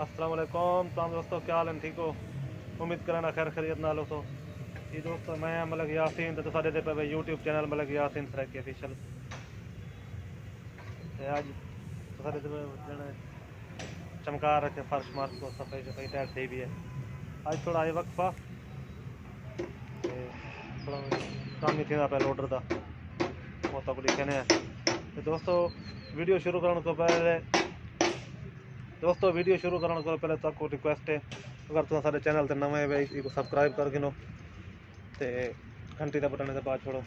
अस्सलाम वालेकुम, तमाम दोस्तों, क्या हाल है? ठीक हो? उम्मीद करना खैर खरीत ना लो तो। ये दोस्तों, मैं मतलब यासीन तो साढ़े ते पे यूट्यूब चैनल मतलब यासीन सराकी ऑफिशियल ते आज साढ़े ते चमका रखे, फर्श मार्श को सफ़ाई सफ़ाई टाइट थी भी है। आज थोड़ा आए वक्फा। ते थोड़ा काम ही थी पे लोडर का वो तो लिखे ने ते दोस्तों, वीडियो शुरू करने को पहले दोस्तों, वीडियो शुरू करने को पहले तक रिक्वेस्ट है, अगर तुम सारे चैनल ते नवे है इसको सब्सक्राइब कर गिनो, ते घंटी का बटन के बाद छोड़ो,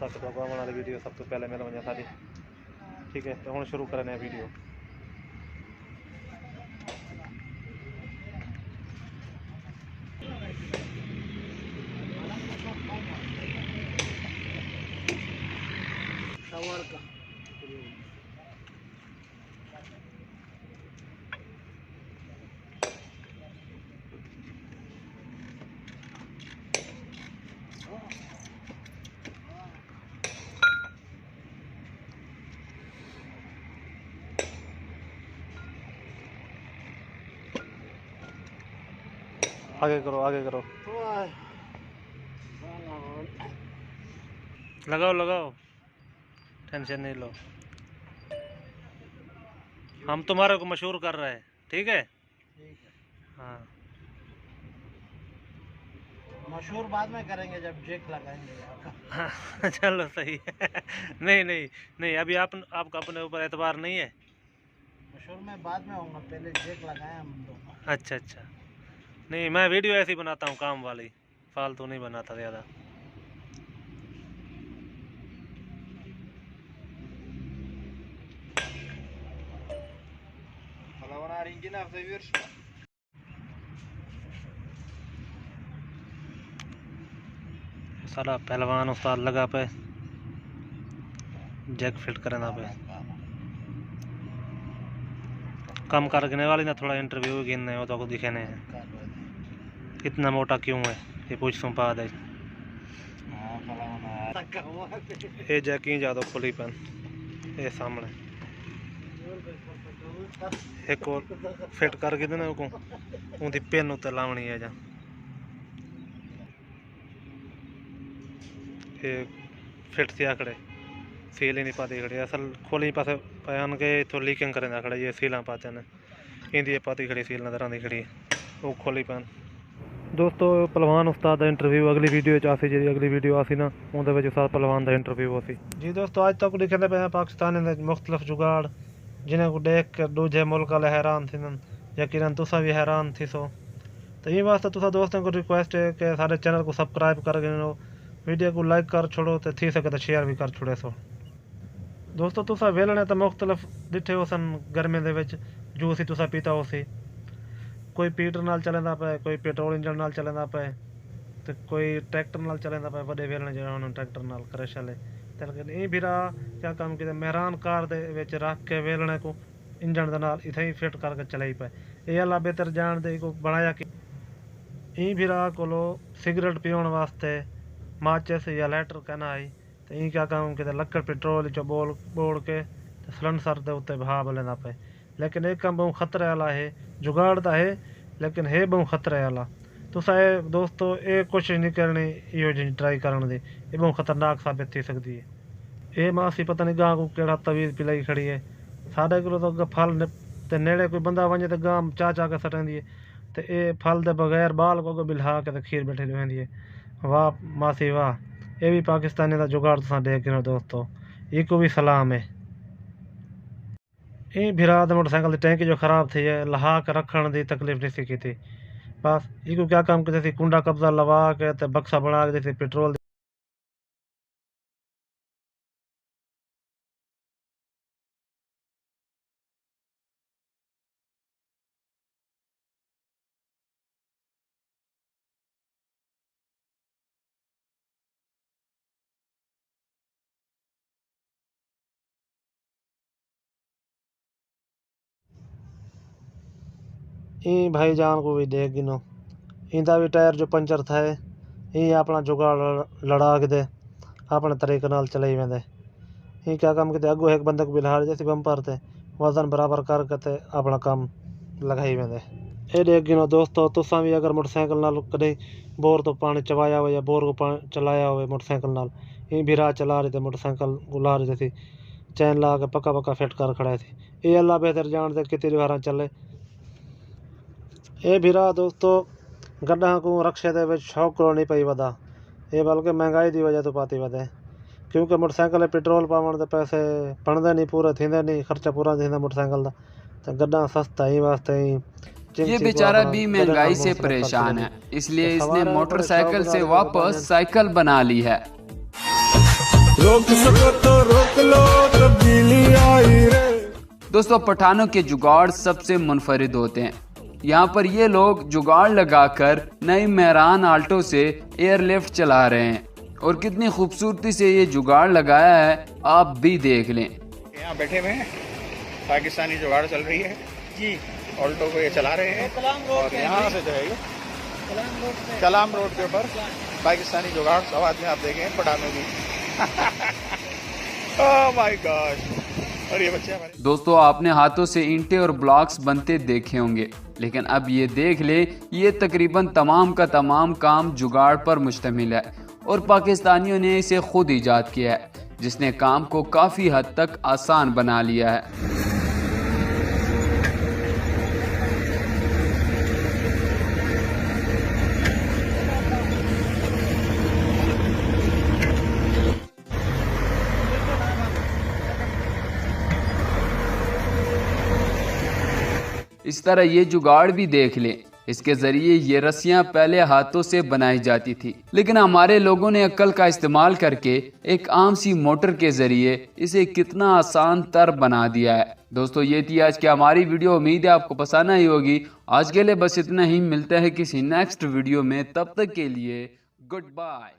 ताकि तो आने वाली वीडियो सब तो पहले मिल वजह सारी। ठीक है तो हम शुरू करने वीडियो। शावर आगे करो आगे करो। लगाओ लगाओ। टेंशन नहीं लो। हम तुम्हारे को मशहूर कर रहे हैं ठीक है? हाँ। मशहूर बाद में करेंगे जब जेक लगाएँगे। हाँ, चलो सही है। नहीं नहीं नहीं अभी आप आपका अपने ऊपर एतबार नहीं है। मशहूर में बाद में होऊँगा पहले जेक लगाए हम दोनों। अच्छा अच्छा। नहीं मैं वीडियो ऐसी बनाता हूँ काम वाली। फालतू नहीं बनाता ज़्यादा। सारा पहलवान उस्ताद लगा पे। जैक फिट करना पे। कम कर गिने वाली ना थोड़ा इंटरव्यू गिनने वो तो दिखे ने कितना मोटा क्यों है? ये पूछ सुन पा दे ये जैकी ज़्यादा खुली पेन। ये सामने। एक और फिट करके देना को उनकी पेन उत्ते लावनी है जा। ये फिट थी आकड़े सील ही नहीं पाती खड़ी असल खोली पासे पयान के इथों लीकिंग करें खड़ा ये सीलां पाते ने। इंदी पाती खड़ी सील नज़र आती खड़ी वो खोली पैन। ਦੋਸਤੋ ਪਹਿਲਵਾਨ ਉਸਤਾਦ ਦਾ ਇੰਟਰਵਿਊ ਅਗਲੀ ਵੀਡੀਓ ਚ ਆਸੀ ਜਿਹੜੀ ਅਗਲੀ ਵੀਡੀਓ ਆਸੀ ਨਾ ਉਹਦੇ ਵਿੱਚ ਉਸਤਾਦ ਪਹਿਲਵਾਨ ਦਾ ਇੰਟਰਵਿਊ ਸੀ ਜੀ ਦੋਸਤੋ ਅੱਜ ਤੱਕ ਲਿਖਦੇ ਪਏ ਪਾਕਿਸਤਾਨ ਦੇ ਮੁxtਲਫ ਜੁਗਾੜ ਜਿਨ੍ਹਾਂ को देख के दूजे मुल्क वाले हैरान थे यकीनन तुसा भी हैरान थी सो तो ये वास्ते तुसा दोस्तों को रिक्वेस्ट है कि सारे चैनल को सब्सक्राइब कर गिनो वीडियो को लाइक कर छोड़ो तो थी सके तो शेयर भी कर छोड़े सो ਦੋਸਤੋ ਤੁਸੀਂ ਵੇਲਣੇ ਤਾਂ ਮੁxtਲਫ ਦਿੱਠੇ ਹੋ ਸਨ ਗਰਮੀਆਂ ਦੇ ਵਿੱਚ ਜੋ ਅਸੀਂ ਤੁਸੀਂ ਪੀਤਾ ਹੋ ਸੀ ਕੋਈ ਪੀਟਰ ਨਾਲ ਚੱਲਦਾ ਪਿਆ, ਕੋਈ ਪੈਟਰੋਲ ਇੰਜਨ ਨਾਲ ਚੱਲਦਾ ਪਿਆ, ਤੇ ਕੋਈ ਟਰੈਕਟਰ ਨਾਲ ਚੱਲਦਾ ਪਿਆ, ਵੱਡੇ ਵੇਲਣੇ ਜਿਹੜਾ ਹੁਣ ਟਰੈਕਟਰ ਨਾਲ ਕ੍ਰਸ਼ ਵਾਲੇ। ਤੇ ਲੇਕਿਨ ਇਹ ਵੀਰਾ ਕਿਆ ਕੰਮ ਕੀਤਾ, ਮਹਿਰਾਨ ਕਾਰ ਦੇ ਵਿੱਚ ਰੱਖ ਕੇ ਵੇਲਣੇ ਕੋ ਇੰਜਨ ਦੇ ਨਾਲ ਇਥੇ ਹੀ ਫਿੱਟ ਕਰਕੇ ਚਲਾਈ ਪਏ ਇਹ ਅੱਲਾ ਬਿਹਤਰ ਜਾਣ ਦੇ ਕੋ ਬਣਾਇਆ ਕਿ ਇਹ ਵੀਰਾ ਕੋਲੋਂ ਸਿਗਰਟ ਪੀਉਣ ਵਾਸਤੇ ਮਾਚਿਸ ਜਾਂ ਲੈਟਰ ਕਹਿਣਾ ਆਈ, ਤੇ ਇਹ ਕਿਆ ਕੰਮ ਕਿਤੇ, ਲੱਕੜ ਪੈਟਰੋਲ 'ਚ ਬੋਲ ਬੋੜ ਕੇ ਤੇ ਸਿਲੰਡਰ ਦੇ ਉੱਤੇ ਭਾਵ ਲੈਂਦਾ ਪਏ लेकिन एक कम बहुत ख़तरे वाला है जुगाड़ तो है, लेकिन हे बहु ख़तरे वाला तो सा दोस्तों ये कोशिश नहीं करनी यो ट्राई करण ये बहुत खतरनाक साबित थी सकती है। ये मासी पता नहीं गाँव को कड़ा तवीज़ पिलाई खड़ी है। साढ़े किलो तो फल ने नेड़े कोई बंदा वे तो गां चा चाह के सटेंदी है। तो ये फल के बगैर बाल को बिलहा के तो खीर बैठे रहेंदी है। वाह, मासी वाह। ये भी पाकिस्तानी का जुगाड़ तुसा देख रहे दोस्तों। एक भी सलाम है। ਇਹ ਵੀਰਾ ਦਾ ਮੋਟਰਸਾਈਕਲ ਦੀ ਟੈਂਕੀ ਜੋ ਖਰਾਬ ਥੀ ਹੈ ਲਹਾ ਕੇ ਰੱਖਣ ਦੀ ਤਕਲੀਫ ਨਹੀਂ ਸੀ ਕੀਤੀ ਬਸ ਇਹ ਕੋ ਕਿਆ ਕੰਮ ਕੀਤਾ ਸੀ ਕੁੰਡਾ ਕਬਜ਼ਾ ਲਵਾ ਕੇ ਤੇ ਬਕਸਾ ਬਣਾ ਕੇ ਤੇ ਪੈਟਰੋਲ ई भाईजान को भी देख गिनो। इंदा भी टायर जो पंचर था ई अपना जुगाड़ लड़ा के दे अपने तरीके नाल चलाई वेंदे। ई क्या काम के अगो एक बंदक को बिलहार जैसे बंपर ते, वज़न बराबर कर के अपना काम लगाई वेंदे। ये देख गिनो दोस्तों तुसा भी अगर मोटरसाइकिल नाल कदे बोर तो पानी चवाया हो या बोर को पानी चलाया हो मोटरसाइकिल नाल, ई बिरा चला रहे थे मोटरसाइकिल गुला रहे थे चैन ला के पक्का पक्का फिट कर खड़ा थे ये अल्लाह बेहतर जानते कितनी बार चले ਇਹ ਵੀਰਾ ਦੋਸਤੋ ਗੱਡਾਂ ਕੋ ਰਕਸ਼ੇ ਦੇ ਵਿੱਚ ਸ਼ੌਕ ਕਰੋ ਨਹੀਂ ਪਈ ਵਦਾ ਇਹ ਬਲਕਿ ਮਹਿੰਗਾਈ ਦੀ ਵਜ੍ਹਾ ਤੋਂ ਪਾਤੀ ਵਦੇ ਕਿਉਂਕਿ ਮੋਟਰਸਾਈਕਲ 'ਤੇ ਪੈਟਰੋਲ ਪਾਉਣ ਦੇ ਪੈਸੇ ਬਣਦੇ ਨਹੀਂ ਪੂਰੇ ਥੀਂਦੇ ਨਹੀਂ ਖਰਚਾ ਪੂਰਾ ਨਹੀਂ ਥੀਂਦਾ ਮੋਟਰਸਾਈਕਲ ਦਾ ਤੇ ਗੱਡਾਂ ਸਸਤਾ ਹੀ ਵਾਸਤੇ ਹੀ ये चिंची को बेचारा अपना भी गड्ढे महंगाई नाल से मोटरसाइकिल परेशान है चलाने। इसलिए तो इसने सवार है, मोटरसाइकिल बड़े से शौक वापस वाले- साइकिल बना ली है रोक सको तो रोक लो तब्दीली आई रे दोस्तों पठानों के जुगाड़ सबसे मुनफरिद होते हैं यहाँ पर ये लोग जुगाड़ लगाकर नई मेहरान आल्टो से एयरलिफ्ट चला रहे हैं। और कितनी खूबसूरती से ये जुगाड़ लगाया है आप भी देख लें। यहाँ बैठे हुए हैं। पाकिस्तानी जुगाड़ चल रही है। जी। ऑल्टो को ये चला रहे हैं। कलाम रोड और यहाँ से जो है ये कलाम रोड कलाम रोड के ऊपर पाकिस्तानी जुगाड़। सब आदमी आप देखें पठानों की ओह माय गॉड और ये बच्चे हमारे दोस्तों, आपने हाथों से ईंटें और ब्लॉक्स बनते देखे होंगे, लेकिन अब ये देख ले, ये तकरीबन तमाम का तमाम काम जुगाड़ पर मुश्तमिल है और पाकिस्तानियों ने इसे खुद ईजाद किया है, जिसने काम को काफ़ी हद तक आसान बना लिया है। इस तरह ये जुगाड़ भी देख लें। इसके ज़रिए ये रस्सियाँ पहले हाथों से बनाई जाती थी। लेकिन हमारे लोगों ने अक्ल का इस्तेमाल करके एक आम सी मोटर के ज़रिए इसे कितना आसान तर बना दिया है। दोस्तों, ये थी आज की हमारी वीडियो। उम्मीद है आपको पसंद आई होगी। आज के लिए बस इतना ही। मिलते हैं किसी नेक्स्ट वीडियो में। तब तक के लिए गुड बाय